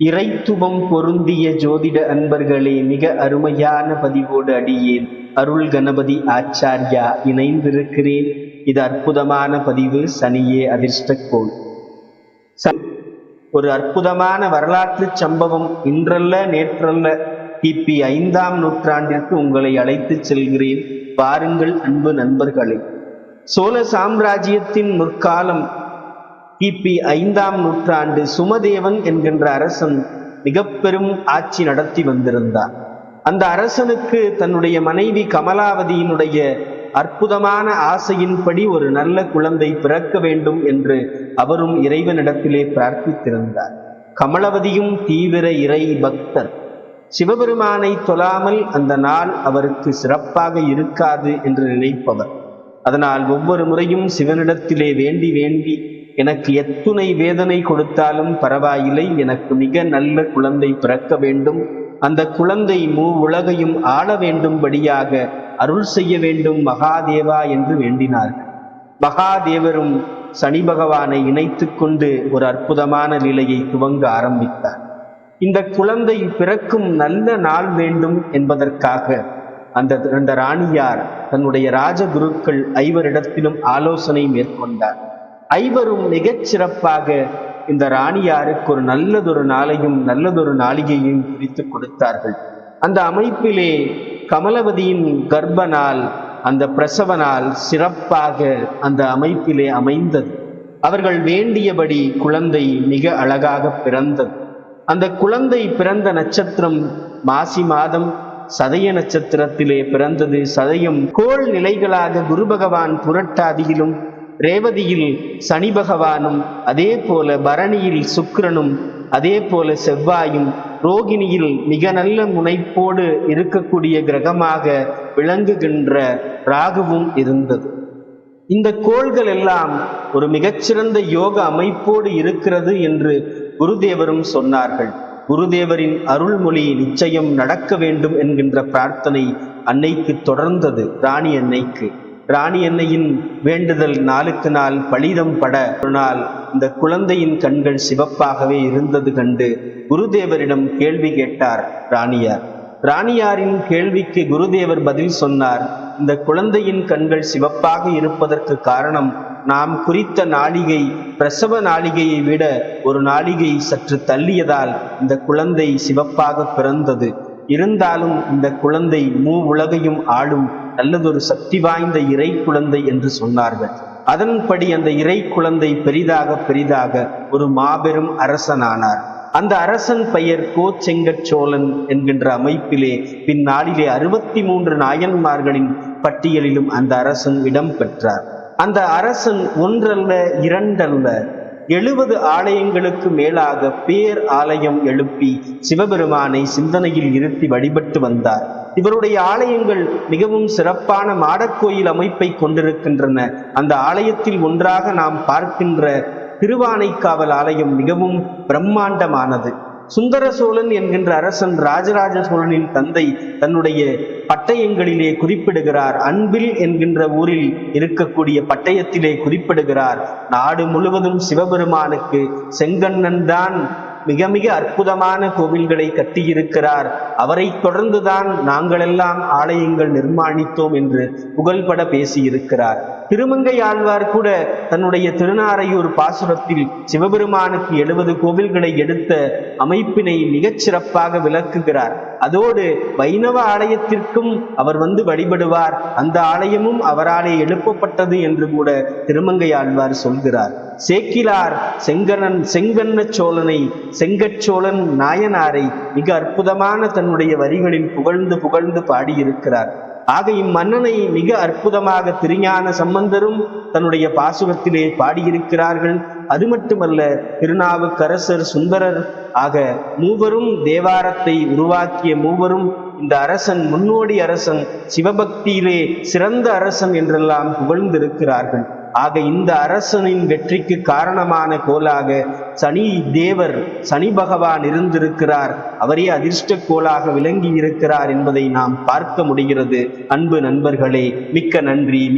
இறைத்துவம் பொருந்திய ஜோதிட அன்பர்களே மிக அருமையான பதிவோடு அடியேன். அருள் கணபதி ஆச்சாரியா இணைந்திருக்கிறேன். இது அற்புதமான பதிவு சனியே அதிர்ஷ்டக்கோள். ஒரு அற்புதமான வரலாற்று சம்பவம். இன்றல்ல நேற்றல்ல கிபி ஐந்தாம் நூற்றாண்டிற்கு உங்களை அழைத்துச் செல்கிறேன். பாருங்கள் அன்பு நண்பர்களே. சோழ சாம்ராஜ்யத்தின் முற்காலம் கிபி ஐந்தாம் நூற்றாண்டு சுமதேவன் என்கின்ற அரசன் மிக பெரும் ஆட்சி நடத்தி வந்திருந்தார். அந்த அரசனுக்கு தன்னுடைய மனைவி கமலாவதியினுடைய அற்புதமான ஆசையின்படி ஒரு நல்ல குழந்தை பிறக்க வேண்டும் என்று அவரும் இறைவனிடத்திலே பிரார்த்தித்திருந்தார். கமலவதியும் தீவிர இறை பக்தர். சிவபெருமானை தொழாமல் அந்த நாள் அவருக்கு சிறப்பாக இருக்காது என்று நினைப்பவர். அதனால் ஒவ்வொரு முறையும் சிவனிடத்திலே வேண்டி வேண்டி எனக்கு எத்துணை வேதனை கொடுத்தாலும் பரவாயில்லை. எனக்கு மிக நல்ல குழந்தை பிறக்க வேண்டும். அந்த குழந்தை மூ உலகையும் ஆள வேண்டும்படியாக அருள் செய்ய வேண்டும் மகாதேவா என்று வேண்டினார்கள். மகாதேவரும் சனி பகவானை இணைத்து கொண்டு ஒரு அற்புதமான நிலையை துவங்க ஆரம்பித்தார். இந்த குழந்தை பிறக்கும் நல்ல நாள் வேண்டும் என்பதற்காக அந்த அந்த ராணியார் தன்னுடைய ராஜகுருக்கள் ஐவரிடத்திலும் ஆலோசனை மேற்கொண்டார். ஐவரும் மிகச் சிறப்பாக இந்த ராணியாருக்கு ஒரு நல்லதொரு நாளையும் நல்லதொரு நாளிகையும் பிரித்து கொடுத்தார்கள். அந்த அமைப்பிலே கமலவதியின் கர்ப்பனால் அந்த பிரசவனால் சிறப்பாக அந்த அமைப்பிலே அமைந்தது. அவர்கள் வேண்டியபடி குழந்தை மிக அழகாக பிறந்தது. அந்த குழந்தை பிறந்த நட்சத்திரம் மாசி மாதம் சதய நட்சத்திரத்திலே பிறந்தது. சதயம் கோள் நிலைகளாக குரு பகவான் புரட்டாதியிலும் ரேவதியில் சனி பகவானும் அதே போல பரணியில் சுக்கிரனும் அதே போல செவ்வாயும் ரோகிணியில் மிக நல்ல முனைப்போடு இருக்கக்கூடிய கிரகமாக விளங்குகின்ற ராகுவும் இருந்தது. இந்த கோள்கள் எல்லாம் ஒரு மிகச்சிறந்த யோக அமைப்போடு இருக்கிறது என்று குருதேவரும் சொன்னார்கள். குருதேவரின் அருள்மொழி நிச்சயம் நடக்க வேண்டும் என்கின்ற பிரார்த்தனை அன்னைக்கு தொடர்ந்தது ராணி அன்னைக்கு. ராணி அன்னையின் வேண்டுதல் நாளுக்கு நாள் பலிதம் பட ஒரு நாள் இந்த குழந்தையின் கண்கள் சிவப்பாகவே இருந்தது கண்டு குருதேவரிடம் கேள்வி கேட்டார் ராணியார். ராணியாரின் கேள்விக்கு குருதேவர் பதில் சொன்னார் இந்த குழந்தையின் கண்கள் சிவப்பாக இருப்பதற்கு காரணம் நாம் குறித்த நாளிகை பிரசவ நாளிகையை விட ஒரு நாளிகை சற்று தள்ளியதால் இந்த குழந்தை சிவப்பாக பிறந்தது. இருந்தாலும் இந்த குழந்தை மூ உலகையும் ஆளும் நல்லதொரு சக்தி வாய்ந்த இறை குழந்தை என்று சொன்னார்கள். அதன்படி அந்த இறை குழந்தை பெரிதாக பெரிதாக ஒரு மாபெரும் அரசனானார். அந்த அரசன் பெயர் கோச்செங்கட் சோழன் என்கின்ற அமைப்பிலே பின்னாளிலே அறுபத்தி மூன்று நாயன்மார்களின் பட்டியலிலும் அந்த அரசன் இடம் பெற்றார். அந்த அரசன் ஒன்றல்ல இரண்டல்ல எழுபது ஆலயங்களுக்கு மேலாக பேர் ஆலயம் எழுப்பி சிவபெருமானை சிந்தனையில் இருத்தி வழிபட்டு வந்தார். இவருடைய ஆலயங்கள் மிகவும் சிறப்பான மாடக்கோயில் அமைப்பை கொண்டிருக்கின்றன. அந்த ஆலயத்தில் ஒன்றாக நாம் பார்க்கின்ற திருவானைக்காவல் ஆலயம் மிகவும் பிரம்மாண்டமானது. சுந்தர சோழன் என்கின்ற அரசன் ராஜராஜ சோழனின் தந்தை தன்னுடைய பட்டயங்களிலே குறிப்பிடுகிறார். அன்பில் என்கின்ற ஊரில் இருக்கக்கூடிய பட்டயத்திலே குறிப்பிடுகிறார். நாடு முழுவதும் சிவபெருமானுக்கு செங்கண்ணன் தான் மிக மிக அற்புதமான கோவில்களை கட்டியிருக்கிறார். அவரை தொடர்ந்துதான் நாங்களெல்லாம் ஆலயங்கள் நிர்மாணித்தோம் என்று புகழ்பட பேசியிருக்கிறார். திருமங்கை ஆழ்வார் கூட தன்னுடைய திருநாரையூர் பாசுரத்தில் சிவபெருமானுக்கு எழுபது கோவில்களை எடுத்த அமைப்பினை மிகச் சிறப்பாக விளக்குகிறார். அதோடு வைணவ ஆலயத்திற்கும் அவர் வந்து வழிபடுவார். அந்த ஆலயமும் அவராலே எழுப்பப்பட்டது என்று கூட திருமங்கை ஆழ்வார் சொல்கிறார். சேக்கிலார் செங்கனன் செங்கண்ண சோழனை செங்கச்சோழன் நாயனாரை மிக அற்புதமான தன்னுடைய வரிகளில் புகழ்ந்து புகழ்ந்து பாடியிருக்கிறார். ஆக இம்மன்னனை மிக அற்புதமாக திருஞான சம்பந்தரும் தன்னுடைய பாசுரத்திலே பாடியிருக்கிறார்கள். அது மட்டுமல்ல திருநாவுக்கரசர் சுந்தரர் ஆக மூவரும் தேவாரத்தை உருவாக்கிய மூவரும் இந்த அரசன் முன்னோடி அரசன் சிவபக்தியிலே சிறந்த அரசன் என்றெல்லாம் புகழ்ந்திருக்கிறார்கள். ஆக இந்த அரசனின் வெற்றிக்கு காரணமான கோலாக சனி தேவர் சனி பகவான் இருந்திருக்கிறார். அவரே அதிர்ஷ்ட கோலாக விளங்கி இருக்கிறார் என்பதை நாம் பார்க்க முடிகிறது. அன்பு நண்பர்களே மிக்க நன்றி.